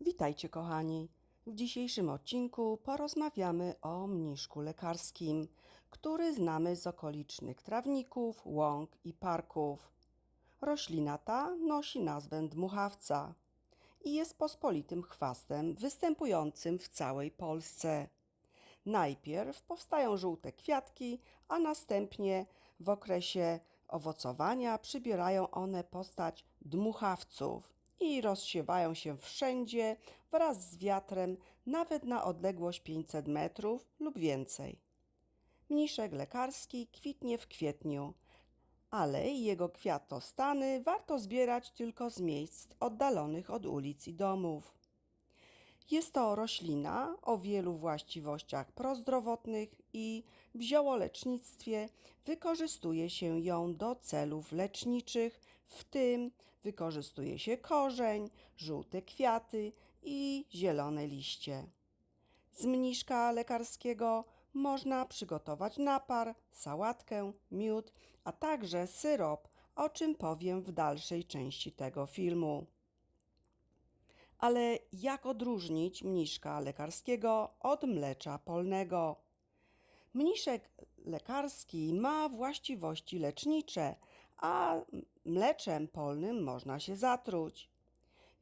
Witajcie kochani. W dzisiejszym odcinku porozmawiamy o mniszku lekarskim, który znamy z okolicznych trawników, łąk i parków. Roślina ta nosi nazwę dmuchawca i jest pospolitym chwastem występującym w całej Polsce. Najpierw powstają żółte kwiatki, a następnie w okresie owocowania przybierają one postać dmuchawców i rozsiewają się wszędzie wraz z wiatrem, nawet na odległość 500 metrów lub więcej. Mniszek lekarski kwitnie w kwietniu, ale jego kwiatostany warto zbierać tylko z miejsc oddalonych od ulic i domów. Jest to roślina o wielu właściwościach prozdrowotnych i w ziołolecznictwie wykorzystuje się ją do celów leczniczych, w tym wykorzystuje się korzeń, żółte kwiaty i zielone liście. Z mniszka lekarskiego można przygotować napar, sałatkę, miód, a także syrop, o czym powiem w dalszej części tego filmu. Ale jak odróżnić mniszka lekarskiego od mlecza polnego? Mniszek lekarski ma właściwości lecznicze, a mleczem polnym można się zatruć.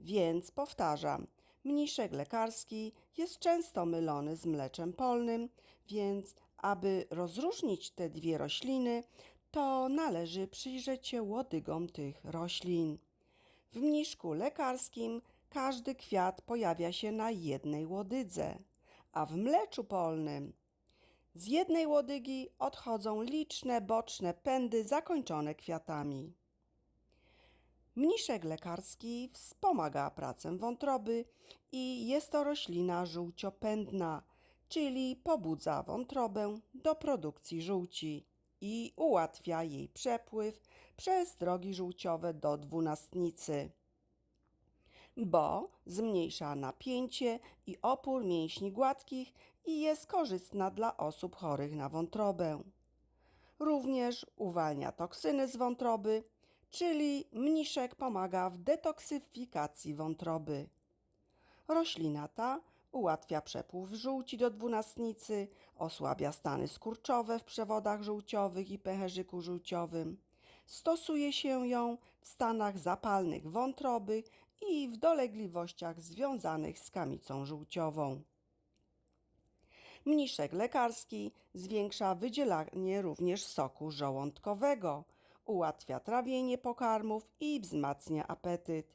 Więc powtarzam, mniszek lekarski jest często mylony z mleczem polnym, więc aby rozróżnić te dwie rośliny, to należy przyjrzeć się łodygom tych roślin. W mniszku lekarskim każdy kwiat pojawia się na jednej łodydze, a w mleczu polnym z jednej łodygi odchodzą liczne boczne pędy zakończone kwiatami. Mniszek lekarski wspomaga pracę wątroby i jest to roślina żółciopędna, czyli pobudza wątrobę do produkcji żółci i ułatwia jej przepływ przez drogi żółciowe do dwunastnicy bo zmniejsza napięcie i opór mięśni gładkich i jest korzystna dla osób chorych na wątrobę. Również uwalnia toksyny z wątroby, czyli mniszek pomaga w detoksyfikacji wątroby. Roślina ta ułatwia przepływ żółci do dwunastnicy, osłabia stany skurczowe w przewodach żółciowych i pęcherzyku żółciowym. Stosuje się ją w stanach zapalnych wątroby i w dolegliwościach związanych z kamicą żółciową. Mniszek lekarski zwiększa wydzielanie również soku żołądkowego, ułatwia trawienie pokarmów i wzmacnia apetyt.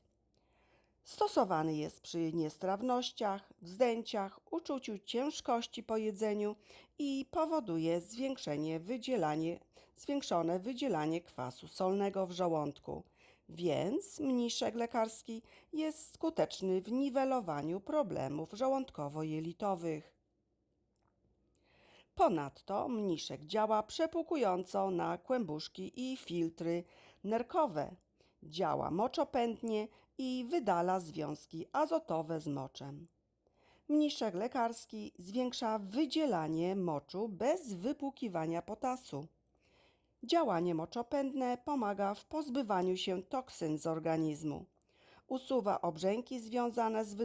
Stosowany jest przy niestrawnościach, wzdęciach, uczuciu ciężkości po jedzeniu i powoduje zwiększenie wydzielanie, zwiększone wydzielanie kwasu solnego w żołądku, więc mniszek lekarski jest skuteczny w niwelowaniu problemów żołądkowo-jelitowych. Ponadto mniszek działa przepłukująco na kłębuszki i filtry nerkowe. Działa moczopędnie i wydala związki azotowe z moczem. Mniszek lekarski zwiększa wydzielanie moczu bez wypłukiwania potasu. Działanie moczopędne pomaga w pozbywaniu się toksyn z organizmu. Usuwa obrzęki związane z,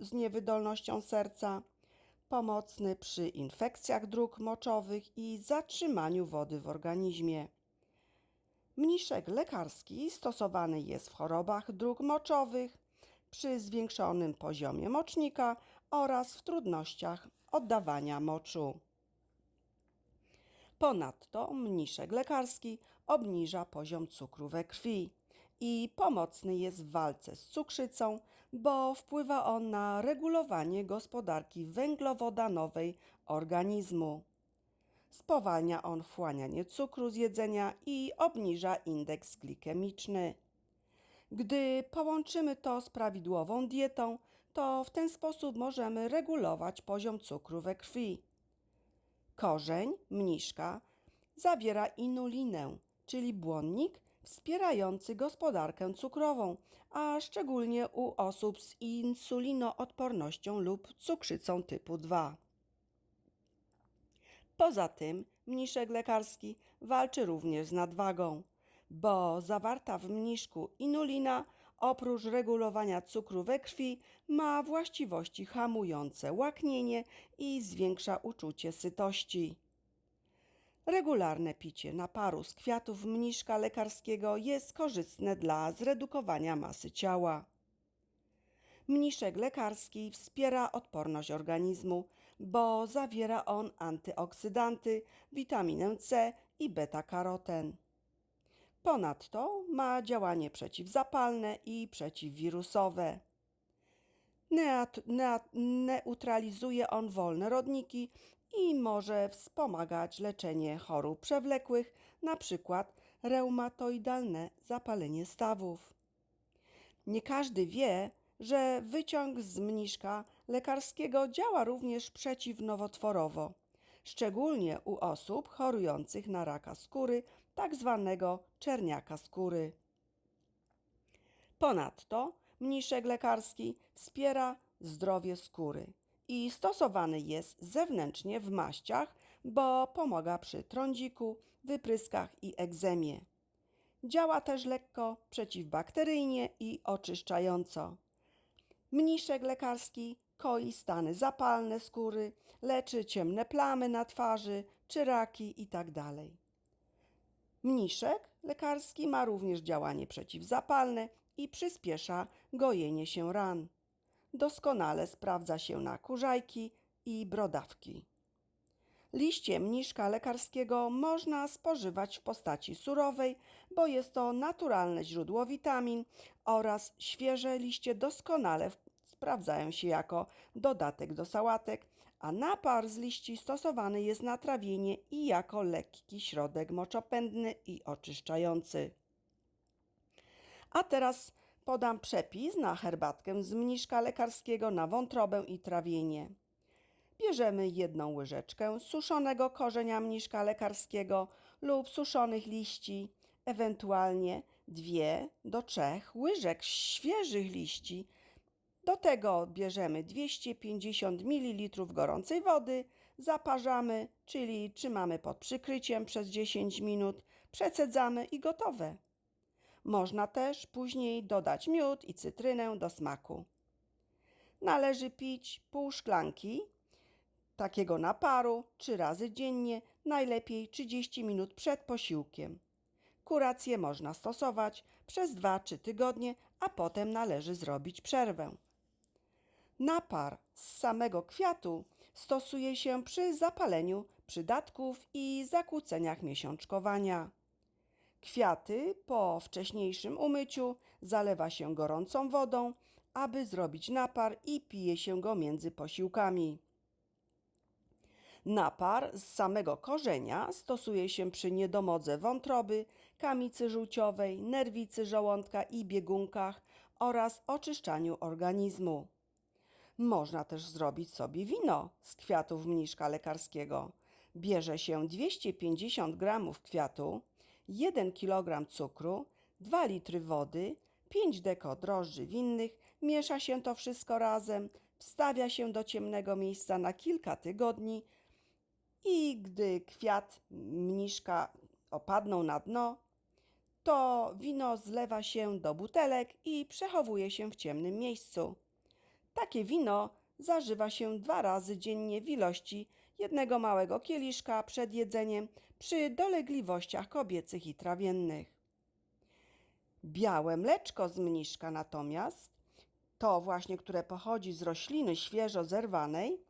z niewydolnością serca. Pomocny przy infekcjach dróg moczowych i zatrzymaniu wody w organizmie. Mniszek lekarski stosowany jest w chorobach dróg moczowych, przy zwiększonym poziomie mocznika oraz w trudnościach oddawania moczu. Ponadto mniszek lekarski obniża poziom cukru we krwi i pomocny jest w walce z cukrzycą, bo wpływa on na regulowanie gospodarki węglowodanowej organizmu. Spowalnia on wchłanianie cukru z jedzenia i obniża indeks glikemiczny. Gdy połączymy to z prawidłową dietą, to w ten sposób możemy regulować poziom cukru we krwi. Korzeń mniszka zawiera inulinę, czyli błonnik wspierający gospodarkę cukrową, a szczególnie u osób z insulinoodpornością lub cukrzycą typu 2. Poza tym mniszek lekarski walczy również z nadwagą, bo zawarta w mniszku inulina oprócz regulowania cukru we krwi ma właściwości hamujące łaknienie i zwiększa uczucie sytości. Regularne picie naparu z kwiatów mniszka lekarskiego jest korzystne dla zredukowania masy ciała. Mniszek lekarski wspiera odporność organizmu, bo zawiera on antyoksydanty, witaminę C i beta-karoten. Ponadto ma działanie przeciwzapalne i przeciwwirusowe. Neat, neat, neutralizuje on wolne rodniki i może wspomagać leczenie chorób przewlekłych, np. reumatoidalne zapalenie stawów. Nie każdy wie, że wyciąg z mniszka lekarskiego działa również przeciwnowotworowo, szczególnie u osób chorujących na raka skóry, tak zwanego czerniaka skóry. Ponadto mniszek lekarski wspiera zdrowie skóry i stosowany jest zewnętrznie w maściach, bo pomaga przy trądziku, wypryskach i egzemie. Działa też lekko przeciwbakteryjnie i oczyszczająco. Mniszek lekarski koi stany zapalne skóry, leczy ciemne plamy na twarzy czy raki itd. Mniszek lekarski ma również działanie przeciwzapalne i przyspiesza gojenie się ran. Doskonale sprawdza się na kurzajki i brodawki. Liście mniszka lekarskiego można spożywać w postaci surowej, bo jest to naturalne źródło witamin oraz świeże liście doskonale sprawdzają się jako dodatek do sałatek, a napar z liści stosowany jest na trawienie i jako lekki środek moczopędny i oczyszczający. A teraz podam przepis na herbatkę z mniszka lekarskiego na wątrobę i trawienie. Bierzemy jedną łyżeczkę suszonego korzenia mniszka lekarskiego lub suszonych liści, ewentualnie dwie do trzech łyżek świeżych liści. Do tego bierzemy 250 ml gorącej wody, zaparzamy, czyli trzymamy pod przykryciem przez 10 minut, przecedzamy i gotowe. Można też później dodać miód i cytrynę do smaku. Należy pić pół szklanki takiego naparu trzy razy dziennie, najlepiej 30 minut przed posiłkiem. Kurację można stosować przez 2-3 tygodnie, a potem należy zrobić przerwę. Napar z samego kwiatu stosuje się przy zapaleniu przydatków i zakłóceniach miesiączkowania. Kwiaty po wcześniejszym umyciu zalewa się gorącą wodą, aby zrobić napar i pije się go między posiłkami. Napar z samego korzenia stosuje się przy niedomodze wątroby, kamicy żółciowej, nerwicy żołądka i biegunkach oraz oczyszczaniu organizmu. Można też zrobić sobie wino z kwiatów mniszka lekarskiego. Bierze się 250 g kwiatu, 1 kg cukru, 2 litry wody, 5 deko drożdży winnych, miesza się to wszystko razem, wstawia się do ciemnego miejsca na kilka tygodni i gdy kwiat mniszka opadną na dno, to wino zlewa się do butelek i przechowuje się w ciemnym miejscu. Takie wino zażywa się dwa razy dziennie w ilości jednego małego kieliszka przed jedzeniem przy dolegliwościach kobiecych i trawiennych. Białe mleczko z mniszka natomiast, to właśnie, które pochodzi z rośliny świeżo zerwanej,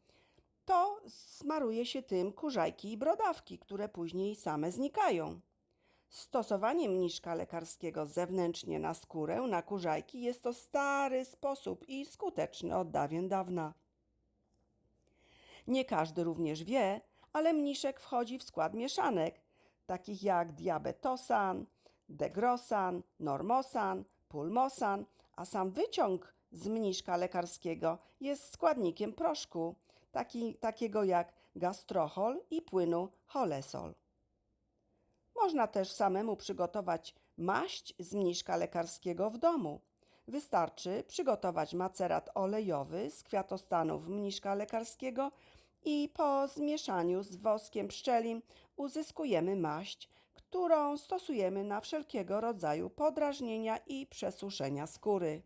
to smaruje się tym kurzajki i brodawki, które później same znikają. Stosowanie mniszka lekarskiego zewnętrznie na skórę, na kurzajki jest to stary sposób i skuteczny od dawien dawna. Nie każdy również wie, ale mniszek wchodzi w skład mieszanek, takich jak diabetosan, degrosan, normosan, pulmosan, a sam wyciąg z mniszka lekarskiego jest składnikiem proszku, taki, takiego jak gastrochol i płynu cholesol. Można też samemu przygotować maść z mniszka lekarskiego w domu. Wystarczy przygotować macerat olejowy z kwiatostanów mniszka lekarskiego i po zmieszaniu z woskiem pszczelim uzyskujemy maść, którą stosujemy na wszelkiego rodzaju podrażnienia i przesuszenia skóry.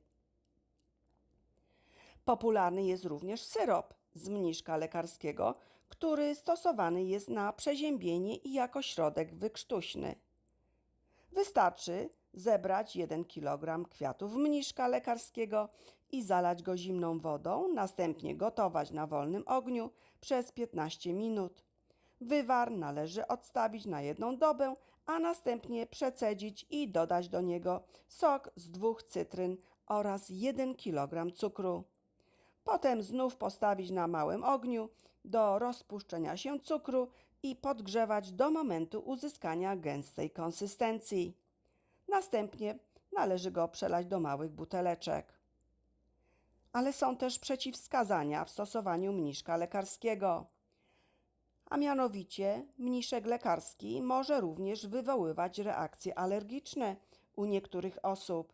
Popularny jest również syrop z mniszka lekarskiego, który stosowany jest na przeziębienie i jako środek wykrztuśny. Wystarczy zebrać 1 kg kwiatów mniszka lekarskiego i zalać go zimną wodą, następnie gotować na wolnym ogniu przez 15 minut. Wywar należy odstawić na jedną dobę, a następnie przecedzić i dodać do niego sok z dwóch cytryn oraz 1 kg cukru. Potem znów postawić na małym ogniu do rozpuszczenia się cukru i podgrzewać do momentu uzyskania gęstej konsystencji. Następnie należy go przelać do małych buteleczek. Ale są też przeciwwskazania w stosowaniu mniszka lekarskiego. A mianowicie mniszek lekarski może również wywoływać reakcje alergiczne u niektórych osób,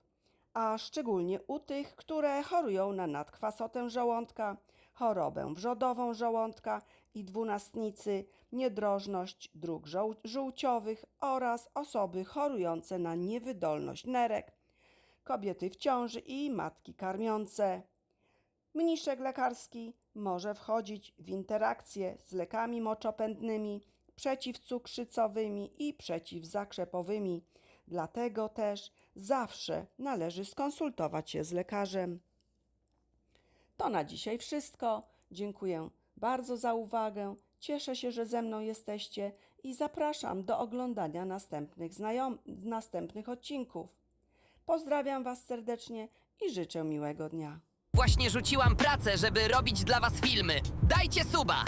a szczególnie u tych, które chorują na nadkwasotę żołądka, chorobę wrzodową żołądka i dwunastnicy, niedrożność dróg żół- żółciowych oraz osoby chorujące na niewydolność nerek, kobiety w ciąży i matki karmiące. Mniszek lekarski może wchodzić w interakcję z lekami moczopędnymi, przeciwcukrzycowymi i przeciwzakrzepowymi. Dlatego też zawsze należy skonsultować się z lekarzem. To na dzisiaj wszystko. Dziękuję bardzo za uwagę. Cieszę się, że ze mną jesteście i zapraszam do oglądania następnych, następnych odcinków. Pozdrawiam Was serdecznie i życzę miłego dnia. Właśnie rzuciłam pracę, żeby robić dla was filmy. Dajcie suba!